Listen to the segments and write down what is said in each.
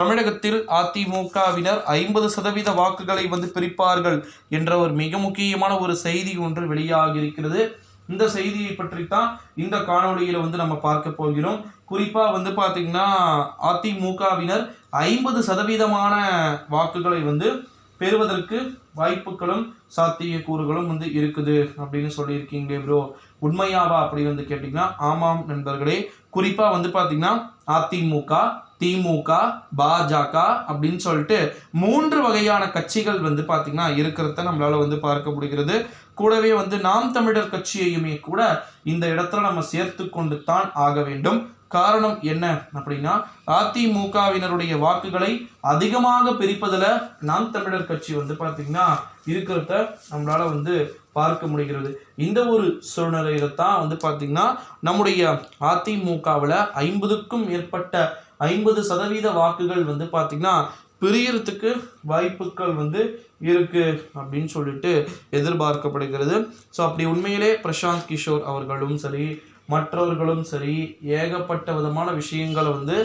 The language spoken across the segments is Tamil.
தமிழகத்தில் அதிமுகவினர் ஐம்பது சதவீத வாக்குகளை வந்து பிரிப்பார்கள் என்ற ஒரு மிக முக்கியமான ஒரு செய்தி ஒன்று வெளியாகி இருக்கிறது இந்த செய்தியை பற்றி தான் இந்த காணொளியில வந்து நம்ம பார்க்க போகிறோம். குறிப்பா வந்து பாத்தீங்கன்னா அதிமுகவினர் ஐம்பது சதவீதமான வாக்குகளை வந்து பெறுவதற்கு வாய்ப்புகளும் சாத்தியக்கூறுகளும் வந்து இருக்குது அப்படின்னு சொல்லியிருக்கீங்களே ப்ரோ உண்மையாவா அப்படின்னு வந்து கேட்டிங்கன்னா ஆமாம் நண்பர்களே. குறிப்பாக வந்து பார்த்திங்கன்னா அதிமுக திமுக பாஜக அப்படின்னு சொல்லிட்டு மூன்று வகையான கட்சிகள் வந்து பார்த்திங்கன்னா இருக்கிறத நம்மளால் வந்து பார்க்க முடிகிறது. கூடவே வந்து நாம் தமிழர் கட்சியையுமே கூட இந்த இடத்துல நம்ம சேர்த்து கொண்டு தான் ஆக வேண்டும். காரணம் என்ன அப்படின்னா அதிமுகவினருடைய வாக்குகளை அதிகமாக பிரிப்பதில் நாம் தமிழர் கட்சி வந்து பார்த்திங்கன்னா இருக்கிறத நம்மளால் வந்து பார்க்க முடிகிறது. இந்த ஒரு சூழ்நிலையில தான் வந்து பார்த்திங்கன்னா நம்முடைய அதிமுகவில் ஐம்பதுக்கும் மேற்பட்ட ஐம்பது சதவீத வாக்குகள் வந்து பார்த்திங்கன்னா பிரியறதுக்கு வாய்ப்புகள் வந்து இருக்கு அப்படின்னு சொல்லிட்டு எதிர்பார்க்கப்படுகிறது. ஸோ அப்படி உண்மையிலே பிரசாந்த் கிஷோர் அவர்களும் சரி மற்றவர்களும் சரி ஏகப்பட்ட விதமான விஷயங்களை வந்து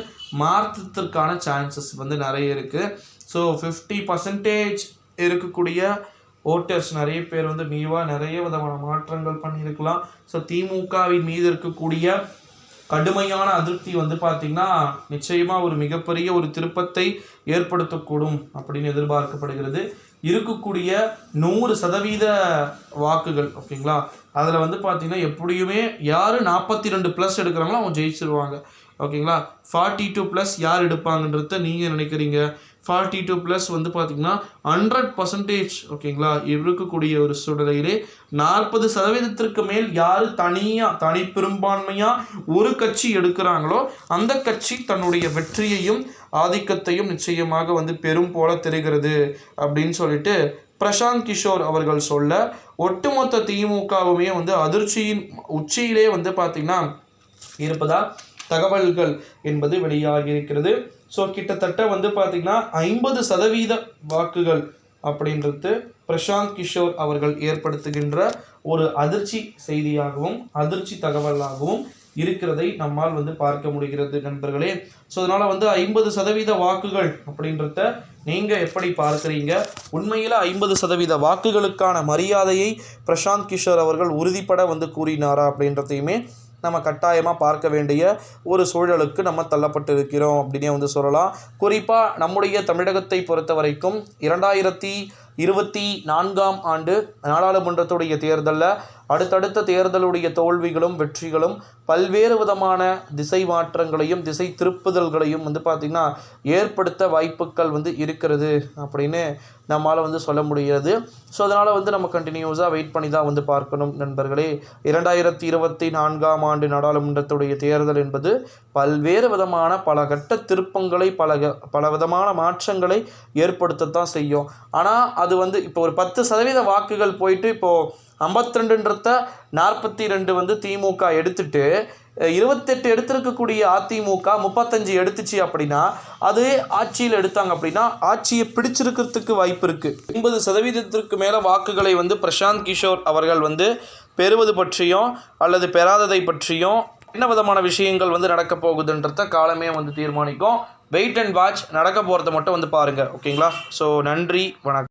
மாற்றத்திற்கான சான்சஸ் வந்து நிறைய இருக்குது ஸோ ஃபிஃப்டி பர்சன்டேஜ் இருக்கக்கூடிய ஓட்டர்ஸ் நிறைய பேர் வந்து நீவாக நிறைய விதமான மாற்றங்கள் பண்ணியிருக்கலாம். ஸோ திமுகவின் மீது இருக்கக்கூடிய கடுமையான அதிருப்தி வந்து பார்த்திங்கன்னா நிச்சயமாக ஒரு மிகப்பெரிய ஒரு திருப்பத்தை ஏற்படுத்தக்கூடும் அப்படின்னு எதிர்பார்க்கப்படுகிறது. இருக்கக்கூடிய நூறு சதவீத வாக்குகள் ஓகேங்களா அதில் வந்து பார்த்தீங்கன்னா எப்படியுமே யார் நாற்பத்தி ரெண்டு ப்ளஸ் எடுக்கிறாங்களோ அவங்க ஜெயிச்சிருவாங்க. ஓகேங்களா? ஃபார்ட்டி டூ ப்ளஸ் யார் எடுப்பாங்கன்றத நீங்கள் நினைக்கிறீங்க? ஃபார்ட்டி டூ ப்ளஸ் வந்து பார்த்தீங்கன்னா ஹண்ட்ரட் பர்சன்டேஜ் ஓகேங்களா? இருக்கக்கூடிய ஒரு சூழ்நிலையிலே நாற்பது சதவீதத்திற்கு மேல் யார் தனியாக தனி பெரும்பான்மையாக ஒரு கட்சி எடுக்கிறாங்களோ அந்த கட்சி தன்னுடைய வெற்றியையும் ஆதிக்கத்தையும் நிச்சயமாக வந்து பெரும் போல தெரிகிறது அப்படின்னு சொல்லிட்டு பிரசாந்த் கிஷோர் அவர்கள் சொல்ல ஒட்டுமொத்த திமுகவுமே வந்து அதிர்ச்சியின் உச்சியிலே வந்து பார்த்திங்கன்னா இருப்பதா? தகவல்கள் என்பது வெளியாகியிருக்கிறது. ஸோ கிட்டத்தட்ட வந்து பார்த்திங்கன்னா ஐம்பது சதவீத வாக்குகள் அப்படின்றது பிரசாந்த் கிஷோர் அவர்கள் ஏற்படுத்துகின்ற ஒரு அதிர்ச்சி செய்தியாகவும் அதிர்ச்சி தகவலாகவும் இருக்கிறதை நம்மால் வந்து பார்க்க முடிகிறது நண்பர்களே. ஸோ அதனால் வந்து ஐம்பது சதவீத வாக்குகள் அப்படின்றத நீங்கள் எப்படி பார்க்குறீங்க? உண்மையில் ஐம்பது சதவீத வாக்குகளுக்கான மரியாதையை பிரசாந்த் கிஷோர் அவர்கள் உறுதிப்பட வந்து கூறினாரா அப்படின்றதையுமே நம்ம கட்டாயமாக பார்க்க வேண்டிய ஒரு சூழலுக்கு நம்ம தள்ளப்பட்டு இருக்கிறோம் அப்படின்னே வந்து சொல்லலாம். குறிப்பாக நம்முடைய தமிழகத்தை பொறுத்த வரைக்கும் இரண்டாயிரத்தி இருபத்தி நான்காம் ஆண்டு நாடாளுமன்றத்துடைய தேர்தலில் அடுத்தடுத்த தேர்தலுடைய தோல்விகளும் வெற்றிகளும் பல்வேறு விதமான திசை மாற்றங்களையும் திசை திருப்புதல்களையும் வந்து பார்த்திங்கன்னா ஏற்படுத்த வாய்ப்புகள் வந்து இருக்கிறது அப்படின்னு நம்மால் வந்து சொல்ல முடியாது ஸோ அதனால் வந்து நம்ம கண்டினியூஸாக வெயிட் பண்ணி தான் வந்து பார்க்கணும் நண்பர்களே. இரண்டாயிரத்தி இருபத்தி நான்காம் ஆண்டு நாடாளுமன்றத்துடைய தேர்தல் என்பது பல்வேறு விதமான பல கட்ட திருப்பங்களை பல பல விதமான மாற்றங்களை ஏற்படுத்தத்தான் செய்யும். ஆனால் அது வந்து இப்போ ஒரு பத்து சதவீத வாக்குகள் போயிட்டு இப்போது ஐம்பத்தி ரெண்டுன்றத நாற்பத்தி ரெண்டு வந்து திமுக எடுத்துட்டு இருபத்தெட்டு எடுத்திருக்கக்கூடிய அதிமுக முப்பத்தஞ்சு எடுத்துச்சு அப்படின்னா அது ஆட்சியில் எடுத்தாங்க அப்படின்னா ஆட்சியை பிடிச்சிருக்கிறதுக்கு வாய்ப்பு இருக்குது எண்பது சதவீதத்திற்கு மேலே வாக்குகளை வந்து பிரசாந்த் கிஷோர் அவர்கள் வந்து பெறுவது பற்றியும் அல்லது பெறாததை பற்றியும் என்ன விதமான விஷயங்கள் வந்து நடக்க போகுதுன்றத காலமே வந்து தீர்மானிக்கும். வெயிட் அண்ட் வாட்ச் நடக்க போகிறத மட்டும் வந்து பாருங்கள் ஓகேங்களா ஸோ நன்றி வணக்கம்.